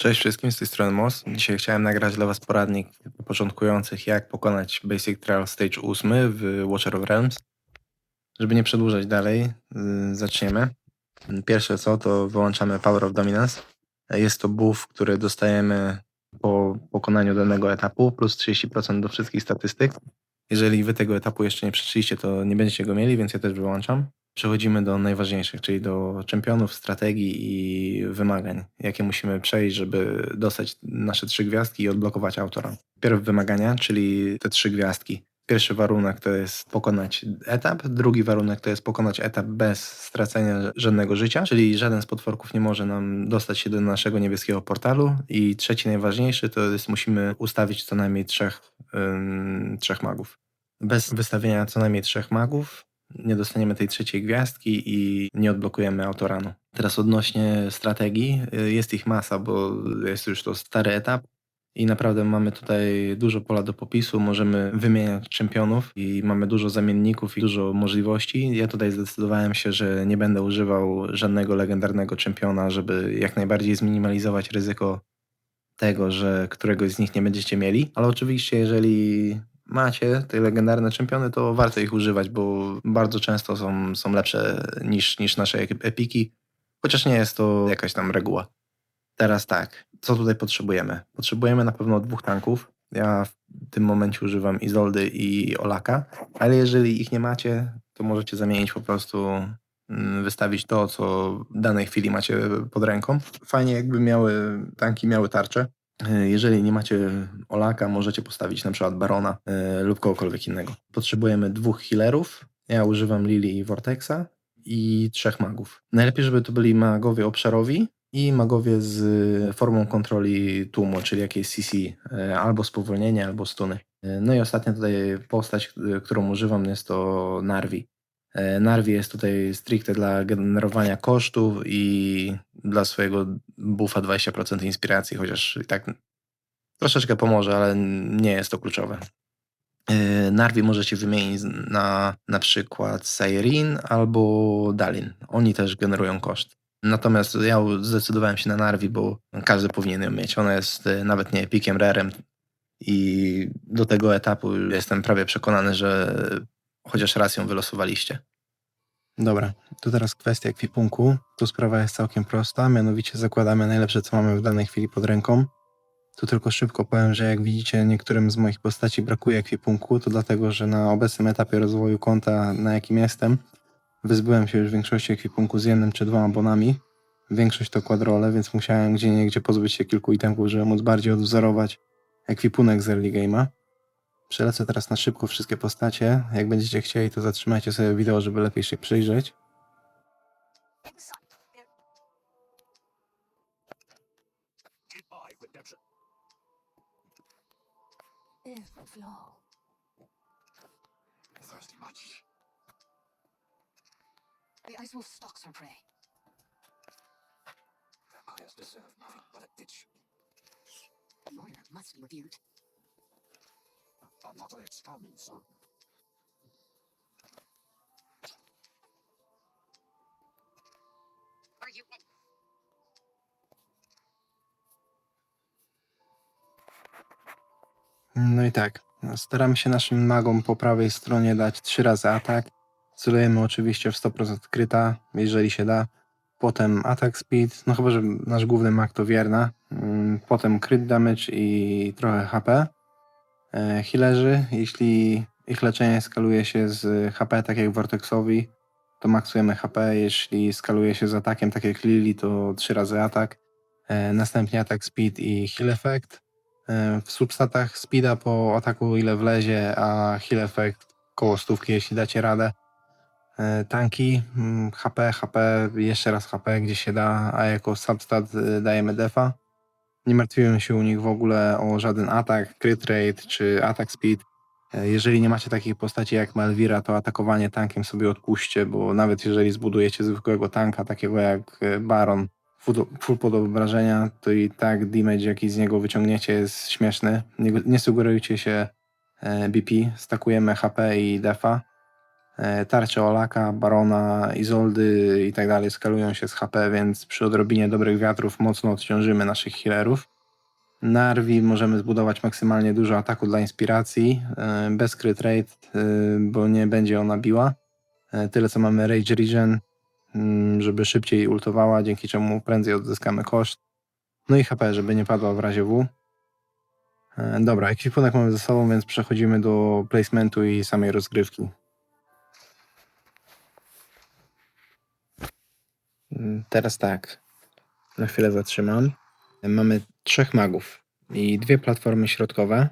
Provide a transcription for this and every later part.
Cześć wszystkim, z tej strony Mos. Dzisiaj chciałem nagrać dla Was poradnik początkujących, jak pokonać Basic Trial Stage 8 w Watcher of Realms. Żeby nie przedłużać dalej, yy, zaczniemy. Pierwsze co, to wyłączamy Power of Dominance. Jest to buff, który dostajemy po pokonaniu danego etapu, plus 30% do wszystkich statystyk. Jeżeli Wy tego etapu jeszcze nie przeszliście, to nie będziecie go mieli, więc ja też wyłączam. Przechodzimy do najważniejszych, czyli do czempionów, strategii i wymagań, jakie musimy przejść, żeby dostać nasze trzy gwiazdki i odblokować autora. Pierw wymagania, czyli te trzy gwiazdki. Pierwszy warunek to jest pokonać etap, drugi warunek to jest pokonać etap bez stracenia żadnego życia, czyli żaden z potworków nie może nam dostać się do naszego niebieskiego portalu i trzeci najważniejszy to jest musimy ustawić co najmniej trzech, ym, trzech magów. Bez wystawienia co najmniej trzech magów nie dostaniemy tej trzeciej gwiazdki i nie odblokujemy autoranu. Teraz odnośnie strategii, y, jest ich masa, bo jest już to stary etap i naprawdę mamy tutaj dużo pola do popisu, możemy wymieniać czempionów i mamy dużo zamienników i dużo możliwości. Ja tutaj zdecydowałem się, że nie będę używał żadnego legendarnego czempiona, żeby jak najbardziej zminimalizować ryzyko tego, że któregoś z nich nie będziecie mieli, ale oczywiście jeżeli macie te legendarne czempiony, to warto ich używać, bo bardzo często są, są lepsze niż, niż nasze epiki, chociaż nie jest to jakaś tam reguła. Teraz tak, co tutaj potrzebujemy? Potrzebujemy na pewno dwóch tanków. Ja w tym momencie używam Izoldy i Olaka, ale jeżeli ich nie macie, to możecie zamienić po prostu, mm, wystawić to, co w danej chwili macie pod ręką. Fajnie jakby miały, tanki miały tarczę, E, jeżeli nie macie Olaka, możecie postawić na przykład Barona e, lub kogokolwiek innego. Potrzebujemy dwóch healerów. Ja używam Lili i Vortexa i trzech magów. Najlepiej, żeby to byli magowie obszarowi i magowie z formą kontroli tłumu, czyli jakieś CC, e, albo spowolnienie, albo stuny. No i ostatnia tutaj postać, którą używam, jest to Narvi. E, Narvi jest tutaj stricte dla generowania kosztów i dla swojego buffa 20% inspiracji, chociaż i tak troszeczkę pomoże, ale nie jest to kluczowe. E, Narvi możecie wymienić na na przykład Sairin albo Dalin. Oni też generują koszt. Natomiast ja zdecydowałem się na Narvi, bo każdy powinien ją mieć. Ona jest e, nawet nie epikiem, rarem i do tego etapu jestem prawie przekonany, że chociaż raz ją wylosowaliście. Dobra, to teraz kwestia ekwipunku. Tu sprawa jest całkiem prosta, mianowicie zakładamy najlepsze, co mamy w danej chwili pod ręką. Tu tylko szybko powiem, że jak widzicie, niektórym z moich postaci brakuje ekwipunku, to dlatego, że na obecnym etapie rozwoju konta, na jakim jestem, wyzbyłem się już większości ekwipunku z jednym czy dwoma bonami. Większość to kwadrole, więc musiałem gdzie niegdzie pozbyć się kilku itemków, żeby móc bardziej odwzorować ekwipunek z early game'a. Przelecę teraz na szybko wszystkie postacie. Jak będziecie chcieli, to zatrzymajcie sobie wideo, żeby lepiej się przyjrzeć. Must be reviewed. Are you No i tak, staramy się naszym magom po prawej stronie dać trzy razy atak. Celujemy oczywiście w 100% kryta, jeżeli się da. Potem attack speed, no chyba, że nasz główny mag to wierna. Mm, Potem crit damage i trochę HP. E, Healerzy, jeśli ich leczenie skaluje się z HP, tak jak Vortexowi, to maksujemy HP. Jeśli skaluje się z atakiem, tak jak Lily, to trzy razy atak. E, Następnie attack speed i heal effect. E, W substatach speeda po ataku ile wlezie, a heal effect koło stówki, jeśli dacie radę. Tanki, mm, HP, HP, jeszcze raz HP, gdzie się da, a jako substat dajemy defa. Nie martwiłem się u nich w ogóle o żaden atak, crit rate czy attack speed. E, Jeżeli nie macie takich postaci jak Malvira, to atakowanie tankiem sobie odpuśćcie, bo nawet jeżeli zbudujecie zwykłego tanka, takiego jak e, Baron, full, full pod obrażenia, to i tak damage jaki z niego wyciągniecie jest śmieszny. Nie, nie sugerujcie się e, BP, stakujemy HP i defa. E, Tarcze Olaka, Barona, Izoldy i tak dalej skalują się z HP, więc przy odrobinie dobrych wiatrów mocno odciążymy naszych healerów. Na Arwi możemy zbudować maksymalnie dużo ataku dla inspiracji, e, bez crit rate, e, bo nie będzie ona biła. Tyle co mamy Rage Regen, mm, żeby szybciej ultowała, dzięki czemu prędzej odzyskamy koszt. No i HP, żeby nie padła w razie W. Dobra, ekwipunek mamy ze sobą, więc przechodzimy do placementu i samej rozgrywki. Teraz tak. Na chwilę zatrzymam. Mamy trzech magów i dwie platformy środkowe.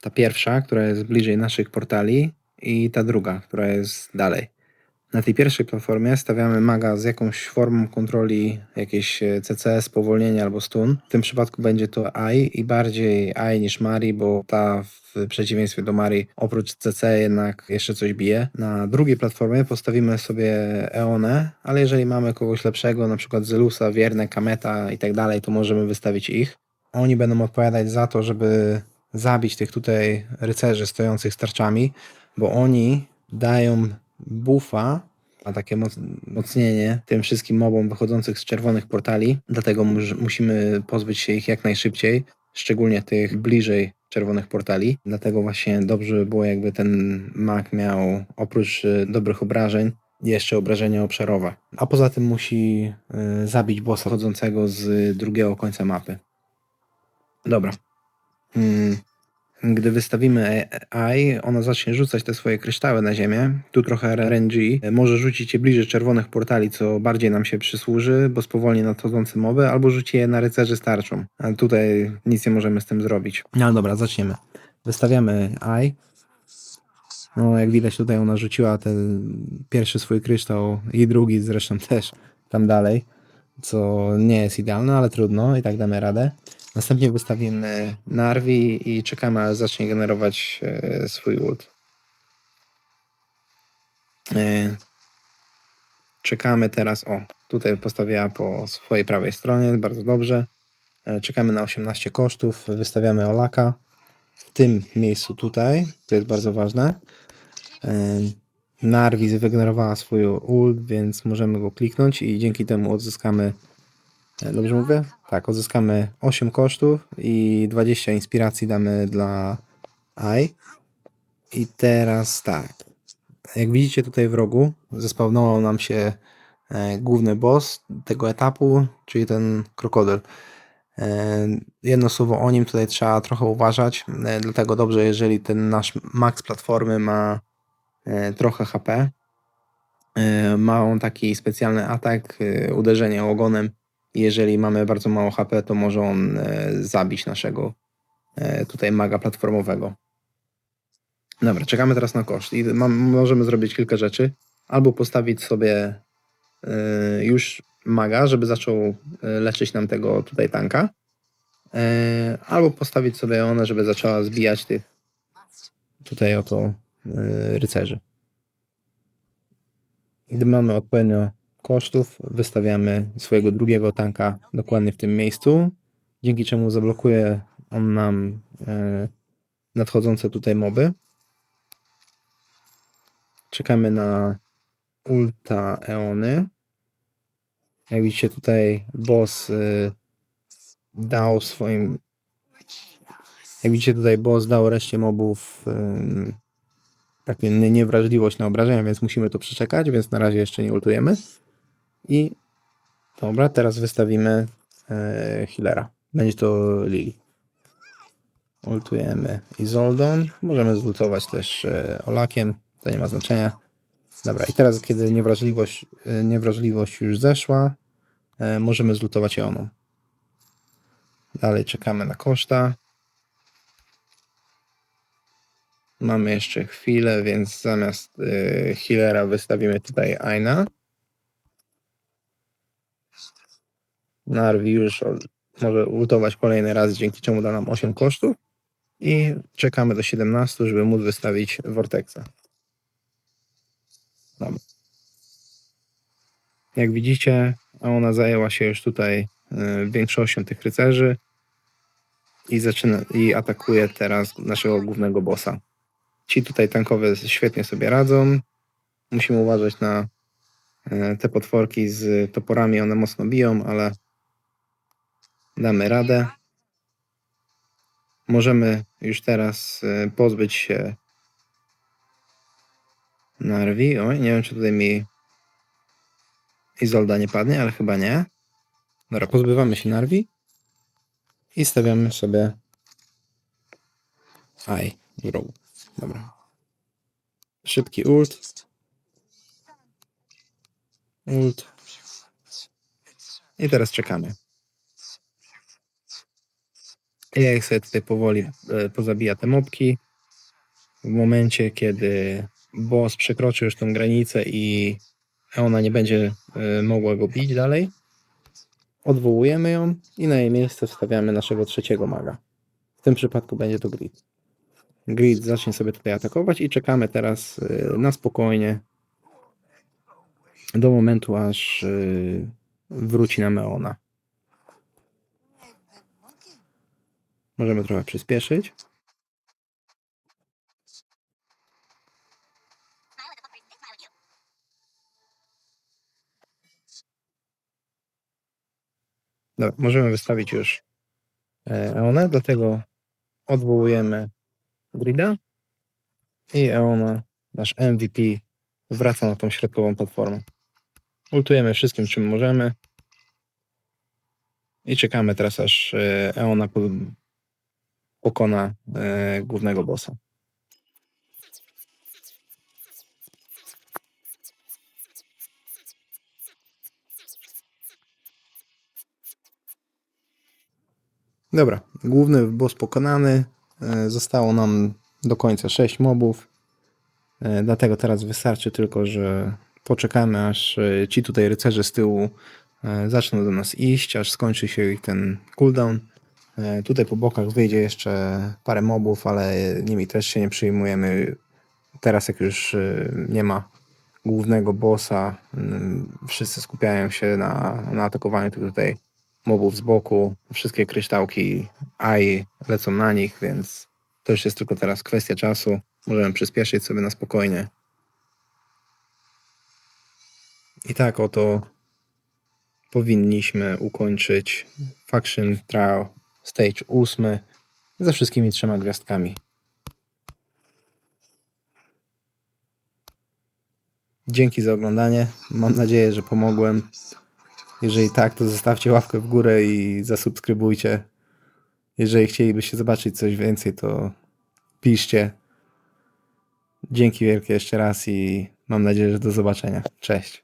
Ta pierwsza, która jest bliżej naszych portali, i ta druga, która jest dalej. Na tej pierwszej platformie stawiamy maga z jakąś formą kontroli, jakieś e, CC, spowolnienie albo stun. W tym przypadku będzie to AI i bardziej AI niż Mari, bo ta w przeciwieństwie do Mari oprócz CC jednak jeszcze coś bije. Na drugiej platformie postawimy sobie Eonę, ale jeżeli mamy kogoś lepszego, na przykład Zelusa, Wierne, Kameta i tak dalej, to możemy wystawić ich. Oni będą odpowiadać za to, żeby zabić tych tutaj rycerzy stojących z tarczami, bo oni dają buffa, a takie moc, mocnienie tym wszystkim mobom wychodzących z czerwonych portali, dlatego mus- musimy pozbyć się ich jak najszybciej, szczególnie tych bliżej czerwonych portali. Dlatego właśnie dobrze by było, jakby ten mag miał oprócz y, dobrych obrażeń jeszcze obrażenia obszarowe. A poza tym musi y, zabić bossa chodzącego z drugiego końca mapy. Dobra. Mm. Gdy wystawimy AI, ona zacznie rzucać te swoje kryształy na ziemię. Tu trochę RNG. Może rzucić je bliżej czerwonych portali, co bardziej nam się przysłuży, bo spowolni nadchodzące moby, albo rzuci je na rycerzy starczą. Ale tutaj nic nie możemy z tym zrobić. No dobra, zaczniemy. Wystawiamy AI. No, jak widać, tutaj ona rzuciła ten pierwszy swój kryształ i drugi zresztą też tam dalej, co nie jest idealne, ale trudno, i tak damy radę. Następnie wystawimy Narwi i czekamy, aż zacznie generować e, swój ult. E, czekamy teraz, o, tutaj postawiła po swojej prawej stronie, bardzo dobrze. E, czekamy na 18 kosztów, wystawiamy Olaka w tym miejscu tutaj, to jest bardzo ważne. Narwi wygenerowała swój ult, więc możemy go kliknąć i dzięki temu odzyskamy Dobrze mówię? Tak, odzyskamy 8 kosztów i 20 inspiracji damy dla AI. I teraz tak. Jak widzicie tutaj w rogu, zespawnował nam się e, główny boss tego etapu, czyli ten krokodyl. E, jedno słowo o nim tutaj trzeba trochę uważać, e, dlatego dobrze, jeżeli ten nasz max platformy ma trochę HP. Ma on taki specjalny atak, uderzenie ogonem jeżeli mamy bardzo mało HP, to może on e, zabić naszego e, tutaj maga platformowego. Dobra, czekamy teraz na koszt i możemy zrobić kilka rzeczy. Albo postawić sobie e, już maga, żeby zaczął leczyć nam tego tutaj tanka. E, albo postawić sobie one, żeby zaczęła zbijać tych tutaj oto e, rycerzy. Gdy mamy odpowiednio kosztów, wystawiamy swojego drugiego tanka dokładnie w tym miejscu, dzięki czemu zablokuje on nam e, nadchodzące tutaj moby. Czekamy na ulta Eony. Jak widzicie tutaj boss e, dał swoim jak widzicie tutaj boss dał reszcie mobów em, taką nie- niewrażliwość na obrażenia, więc musimy to przeczekać, więc na razie jeszcze nie ultujemy. I dobra, teraz wystawimy e, healera. Będzie to Lily. Ultujemy Izoldon. Możemy zultować też e, Olakiem, to nie ma znaczenia. Dobra, i teraz kiedy niewrażliwość, e, niewrażliwość już zeszła, e, możemy zlutować Joną. Dalej czekamy na koszta. Mamy jeszcze chwilę, więc zamiast y, healera wystawimy tutaj Aina. Narwi już może ultować kolejny raz, dzięki czemu da nam 8 kosztów. I czekamy do 17, żeby móc wystawić Vortexa. Dobra. Jak widzicie, ona zajęła się już tutaj y, większością tych rycerzy i zaczyna i atakuje teraz naszego głównego bossa. Ci tutaj tankowe świetnie sobie radzą. Musimy uważać na e, te potworki z toporami. One mocno biją, ale damy radę. Możemy już teraz e, pozbyć się Narwi. Oj, nie wiem, czy tutaj mi Izolda nie padnie, ale chyba nie. Dobra, pozbywamy się Narwi i stawiamy sobie Aj, row. Dobra. Szybki ult. Ult. I teraz czekamy. Ja ich sobie tutaj powoli e, pozabija te mopki. W momencie, kiedy boss przekroczy już tą granicę i ona nie będzie e, mogła go bić dalej, odwołujemy ją i na jej miejsce wstawiamy naszego trzeciego maga. W tym przypadku będzie to Grid. Grid zacznie sobie tutaj atakować i czekamy teraz e, na spokojnie do momentu, aż wróci na Meona. Możemy trochę przyspieszyć. Dobra, możemy wystawić już e, Eonę, dlatego odwołujemy Grida i Eona, nasz MVP, wraca na tą środkową platformę. Ultujemy wszystkim, czym możemy i czekamy teraz, aż e, Eona pokona e, głównego bossa. Dobra, główny boss pokonany. E, Zostało nam do końca 6 mobów. E, Dlatego teraz wystarczy tylko, że poczekamy, aż e, ci tutaj rycerze z tyłu zaczną do nas iść, aż skończy się ich ten cooldown. E, Tutaj po bokach wyjdzie jeszcze parę mobów, ale nimi też się nie przyjmujemy. Teraz jak już e, nie ma głównego bossa, mm, wszyscy skupiają się na, na atakowaniu tych tutaj mobów z boku. Wszystkie kryształki AI lecą na nich, więc to już jest tylko teraz kwestia czasu. Możemy przyspieszyć sobie na spokojnie. I tak oto powinniśmy ukończyć Faction Trial Stage 8 ze wszystkimi trzema gwiazdkami. Dzięki za oglądanie. Mam nadzieję, że pomogłem. Jeżeli tak, to zostawcie łapkę w górę i zasubskrybujcie. Jeżeli chcielibyście zobaczyć coś więcej, to piszcie. Dzięki wielkie jeszcze raz i mam nadzieję, że do zobaczenia. Cześć.